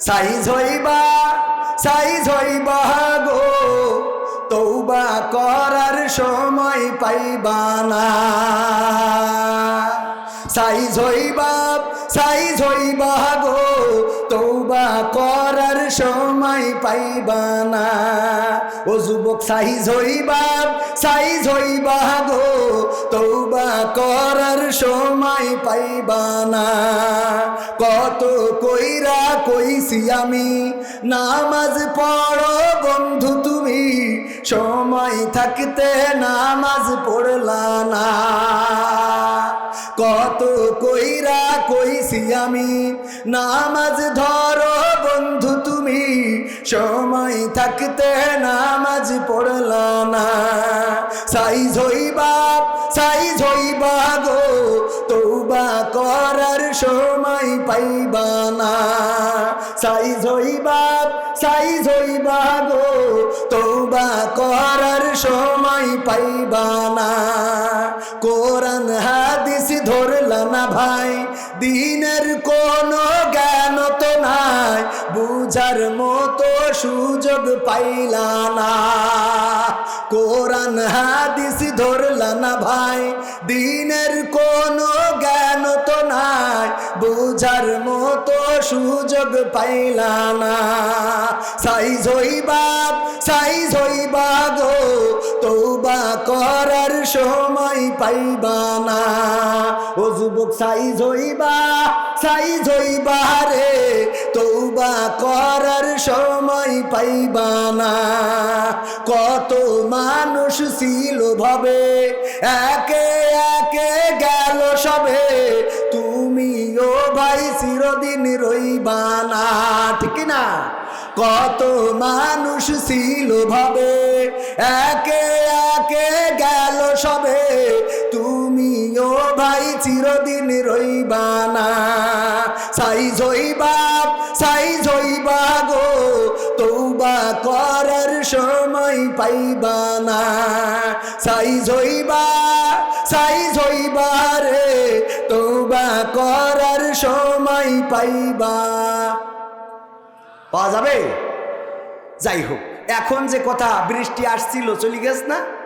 Size হইবা size হইবা গো। তৌবা করার সময় পাইবা না। সাইজ হইবা সাইজ হইবা গো। তৌবা করার সময় পাইবা না। ও যুবক, সাইজ হইবা সাইজ হইবা গো। তৌবা করার সময় পাইবা না। কত কইরা কইছি আমি, নামাজ পড়ো বন্ধু তুমি, সময় থাকতে নামাজ পড়লা না। কত কইরা কইছি আমি, নামাজ ধরো বন্ধু তুমি, সময় থাকতে নামাজ পড়লা না। সাইজ হইবা সাইজ হইবা গো তৌবা করার সময় পাইবা না। সাইজ হইবা সাইজ হইবা গো তৌবা করার সময় পাইবা না। কোরআন, হাদিস ধরলা না ভাই, দিনের কোনো জ্ঞান তো নাই, বুঝার মতো সুযোগ পাইলা না। কোরআন, হাদিস ধরলা না ভাই, দিনের কোনো জ্ঞান বুঝার মতো সুযোগ পাইলা না। সাইজ হইবা সাইজ হইবা গো তৌবা করার সময় পাইবা না। ও যুবক, সাইজ হইবা সাইজ হইবা রে তৌবা করার সময় পাইবা না। কত মানুষ ছিল ভাবে, একে একে গেল সবে। ভাই চিরদিন রইবা না, ঠিক না? কত মানুষ ছিল ভাবে, একে একে গেল সবে। তুমিও ভাই চিরদিন রইবা না। সাইজ হইবা সাইজ হইবা গো তৌবা করার সময় পাইবা না। সাইজ হইবা সাইজ হইবা রে তৌবা করার সময় পাইবা। পাওয়া যাবে? যাই হোক এখন যে কথা বৃষ্টি আসছিল চলে গেছ না?